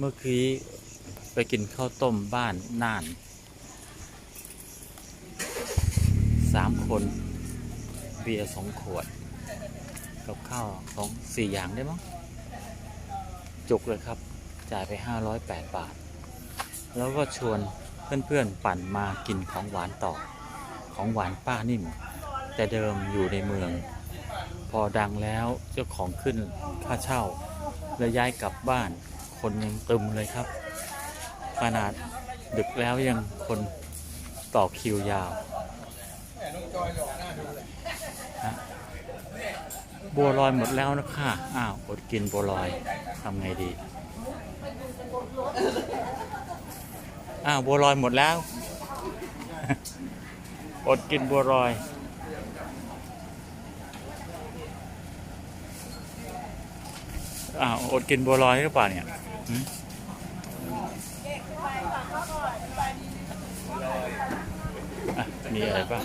เมื่อกี้ไปกินข้าวต้มบ้านน่านสามคนเบียร์สองขวด กับข้าวสองสี่อย่างได้มั้งจุกเลยครับ จ่ายไป 508 บาท แล้วก็ชวนเพื่อนๆ ปั่นมากินของหวานต่อ ของหวานป้านิ่ม แต่เดิมอยู่ในเมือง พอดังแล้วเจ้าของขึ้นค่าเช่า แล้วย้ายกลับบ้าน คนยังตึมเลยครับ ขนาดดึกแล้วยังคนต่อคิวยาวบัวลอยหมดแล้วนะค่ะ อ้าว อดกินบัวลอยทำไงดี อ้าวบัวลอยหมดแล้ว อดกินบัวลอยอ้าวอดกินบัวลอยหรือเปล่าเนี่ย มีอะไรบ้าง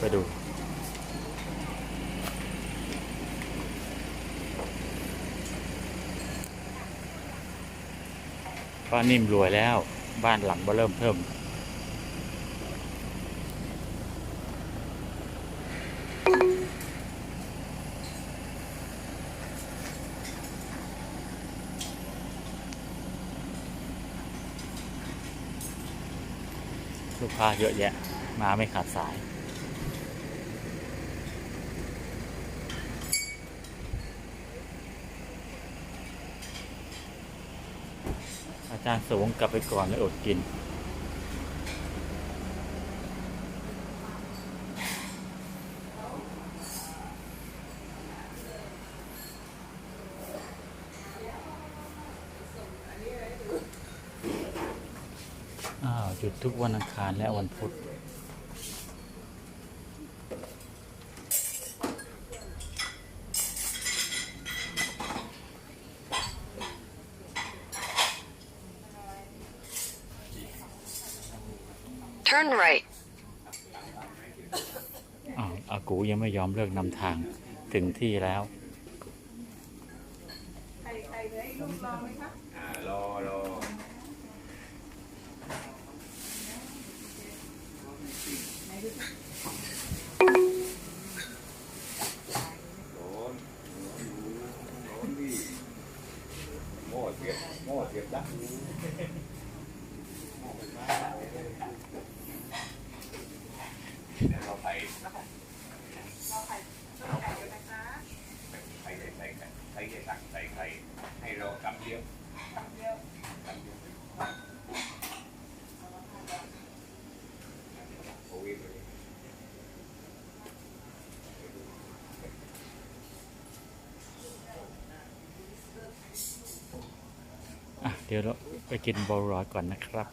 ไปดู ป้านิ่มรวยแล้ว บ้านหลังก็เริ่มเพิ่ม ลูกค้าเยอะแยะ มาไม่ขาดสาย จารสูงกลับไปก่อนแล้วอดกิน อ้าว หยุดทุกวันอังคารและวันพุธ Turn right. อ้าวอากูยังไม่ยอมเลิกนำทางถึงที่แล้วรอรอโดนโดนดิโม่เสียบโม่เสียบดักเราไปใครจะใส่ไข่ใครจะสั่งใส่ไข่ให้เรากำเดียวกำเดียวโควิดเลย อะ เดี๋ยวเราไปกินบัวลอยก่อนนะครับ